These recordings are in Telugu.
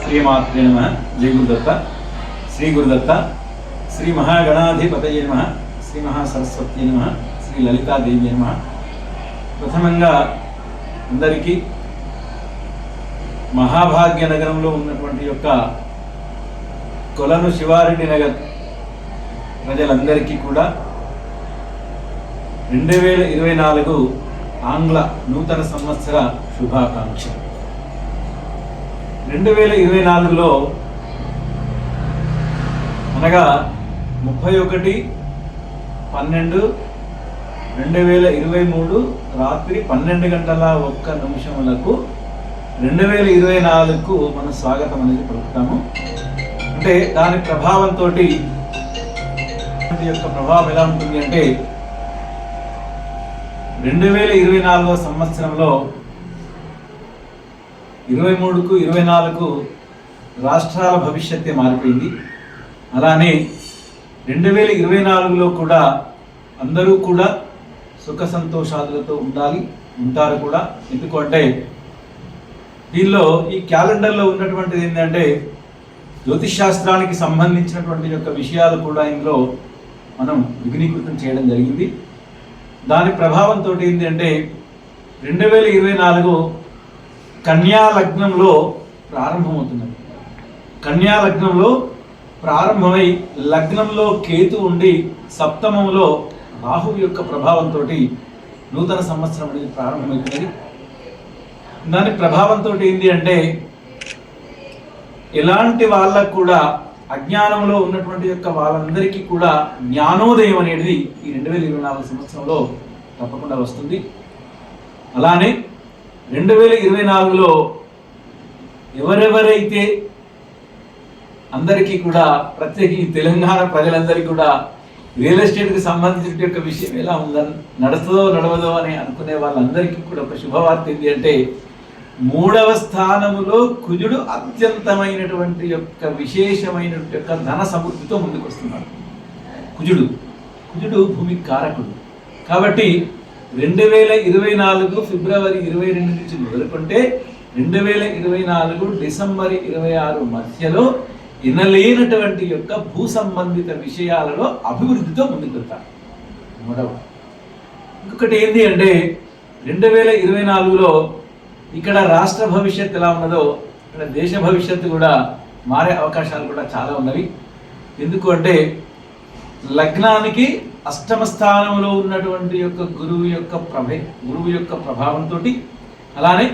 శ్రీమాత్రే నమ జయ గురుదత్త శ్రీ గురుదత్త శ్రీ మహాగణాధిపతయ నమ శ్రీ మహాసరస్వతి నమ శ్రీ లలితాదేవి నమ ప్రథమంగా అందరికీ మహాభాగ్య నగరంలో ఉన్నటువంటి యొక్క కొలను శివారెడ్డి నగర్ ప్రజలందరికీ కూడా రెండు వేల ఇరవై నాలుగు ఆంగ్ల నూతన సంవత్సర శుభాకాంక్ష రెండు వేల ఇరవై నాలుగులో అనగా ముప్పై ఒకటి పన్నెండు రెండు వేల ఇరవై మూడు రాత్రి పన్నెండు గంటల ఒక్క నిమిషములకు రెండు వేల ఇరవై నాలుగుకు మనం స్వాగతం అనేది పలుకుతాము. అంటే దాని ప్రభావంతో యొక్క ప్రభావం ఎలా ఉంటుంది అంటే రెండు వేల ఇరవై నాలుగవ సంవత్సరంలో ఇరవై మూడుకు ఇరవై నాలుగు రాష్ట్రాల భవిష్యత్తే మారిపోయింది. అలానే రెండు వేల ఇరవై నాలుగులో కూడా అందరూ కూడా సుఖ సంతోషాలతో ఉండాలి ఉంటారు కూడా. ఎందుకంటే దీనిలో ఈ క్యాలెండర్లో ఉన్నటువంటిది ఏంటంటే జ్యోతిష్ శాస్త్రానికి సంబంధించినటువంటి యొక్క విషయాలు కూడా ఇందులో మనం విఘ్నీకృతం చేయడం జరిగింది. దాని ప్రభావంతో ఏంటి అంటే రెండు వేల ఇరవై నాలుగు కన్యా లగ్నంలో ప్రారంభమవుతున్నది. కన్యా లగ్నంలో ప్రారంభమై లగ్నంలో కేతు ఉండి సప్తమంలో రాహు యొక్క ప్రభావంతో నూతన సంవత్సరం అనేది ప్రారంభమవుతున్నది. దాని ప్రభావంతో ఏంటి అంటే ఎలాంటి వాళ్ళకు కూడా అజ్ఞానంలో ఉన్నటువంటి యొక్క వాళ్ళందరికీ కూడా జ్ఞానోదయం అనేది ఈ రెండు వేల ఇరవై నాలుగు సంవత్సరంలో తప్పకుండా వస్తుంది. అలానే రెండు వేల ఇరవై నాలుగులో ఎవరెవరైతే అందరికీ కూడా ప్రత్యేకి తెలంగాణ ప్రజలందరికీ కూడా రియల్ ఎస్టేట్కి సంబంధించిన యొక్క విషయం ఎలా ఉందని నడుస్తుందో నడవదో అని అనుకునే వాళ్ళందరికీ కూడా ఒక శుభవార్త ఏంటి అంటే మూడవ స్థానములో కుజుడు అత్యంతమైనటువంటి యొక్క విశేషమైన యొక్క ధన సమృద్ధితో ముందుకు వస్తున్నాడు. కుజుడు కుజుడు భూమి కారకుడు. కాబట్టి రెండు వేల ఇరవై నాలుగు ఫిబ్రవరి ఇరవై రెండు నుంచి మొదలుకుంటే రెండు వేల ఇరవై నాలుగు డిసెంబర్ ఇరవై ఆరు మధ్యలో ఇనలేనటువంటి యొక్క భూ సంబంధిత విషయాలలో అభివృద్ధితో ముందుకు వెళ్తారు మూడవ. ఇంకొకటి ఏంటి అంటే రెండు వేల ఇరవై నాలుగులో ఇక్కడ రాష్ట్ర భవిష్యత్తు ఎలా ఉన్నదో ఇక్కడ దేశ భవిష్యత్తు కూడా మారే అవకాశాలు కూడా చాలా ఉన్నవి. ఎందుకు అంటే లగ్నానికి అష్టమ స్థానంలో ఉన్నటువంటి యొక్క గురువు యొక్క ప్రభే గురువు యొక్క ప్రభావంతో అలానే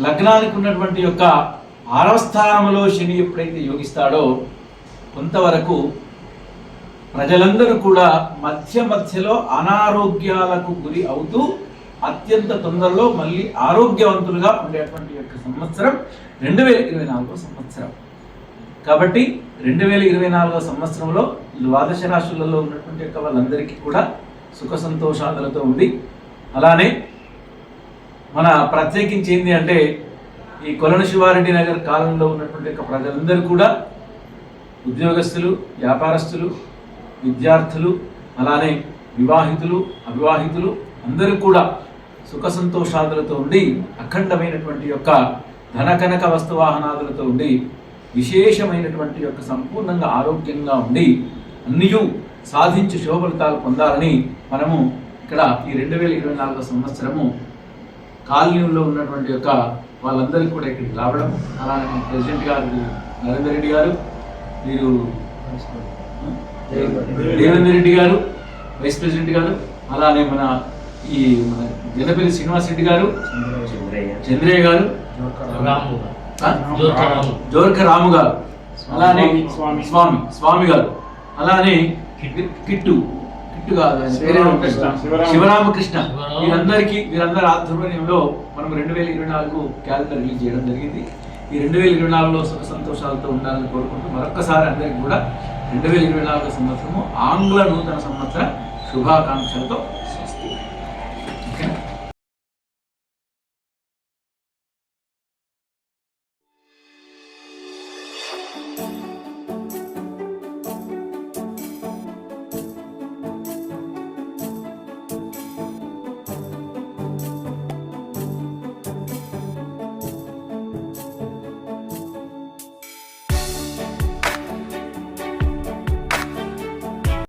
లగ్నానికి ఉన్నటువంటి యొక్క ఆరవ స్థానంలో శని ఎప్పుడైతే యోగిస్తాడో కొంతవరకు ప్రజలందరూ కూడా మధ్య మధ్యలో అనారోగ్యాలకు గురి అవుతూ అత్యంత తొందరలో మళ్ళీ ఆరోగ్యవంతులుగా ఉండేటువంటి యొక్క సంవత్సరం రెండు వేల ఇరవై నాలుగో సంవత్సరం. కాబట్టి రెండు వేల ఇరవై నాలుగో సంవత్సరంలో ద్వాదశ రాశులలో ఉన్నటువంటి యొక్క వాళ్ళందరికీ కూడా సుఖ సంతోషాలతో ఉంది అలానే మన ప్రత్యేకించి ఏంటి అంటే ఈ కొలను శివారెడ్డి నగర్ కాలంలో ఉన్నటువంటి యొక్క ప్రజలందరూ కూడా ఉద్యోగస్తులు వ్యాపారస్తులు విద్యార్థులు అలానే వివాహితులు అవివాహితులు అందరూ కూడా సుఖ సంతోషాదులతో ఉండి అఖండమైనటువంటి యొక్క ధనకనక వస్తువాహనాదులతో ఉండి విశేషమైనటువంటి యొక్క సంపూర్ణంగా ఆరోగ్యంగా ఉండి అన్నయూ సాధించి శుభఫలితాలు పొందాలని మనము ఇక్కడ ఈ రెండు వేల ఇరవై నాలుగో సంవత్సరము కాలనీలో ఉన్నటువంటి యొక్క వాళ్ళందరికీ కూడా ఇక్కడికి రావడం. అలానే మన ప్రెసిడెంట్ గారు నరేందర్ రెడ్డి గారు మీరు దేవేందర్ రెడ్డి గారు వైస్ ప్రెసిడెంట్ గారు అలానే మన ఈ మన జనపల్లి శ్రీనివాస్ రెడ్డి గారు చంద్రయ్య. గారు? జోర్క రాము గారు. అలానే స్వామి. స్వామి. స్వామి గారు. అలానే కిట్టు. కిట్టు. కాదు. శివరామకృష్ణ శివరామ. వీరందరికీ వీరందరి ఆధ్వర్యంలో మనం రెండు వేల ఇరవై నాలుగు క్యాలెండర్ రిలీజ్ చేయడం జరిగింది. ఈ రెండు వేల ఇరవై నాలుగులో సుఖ సంతోషాలతో ఉండాలని కోరుకుంటూ మరొక్కసారి అందరికీ కూడా రెండు వేల ఇరవై నాలుగు సంవత్సరము ఆంగ్ల నూతన సంవత్సర శుభాకాంక్షలతో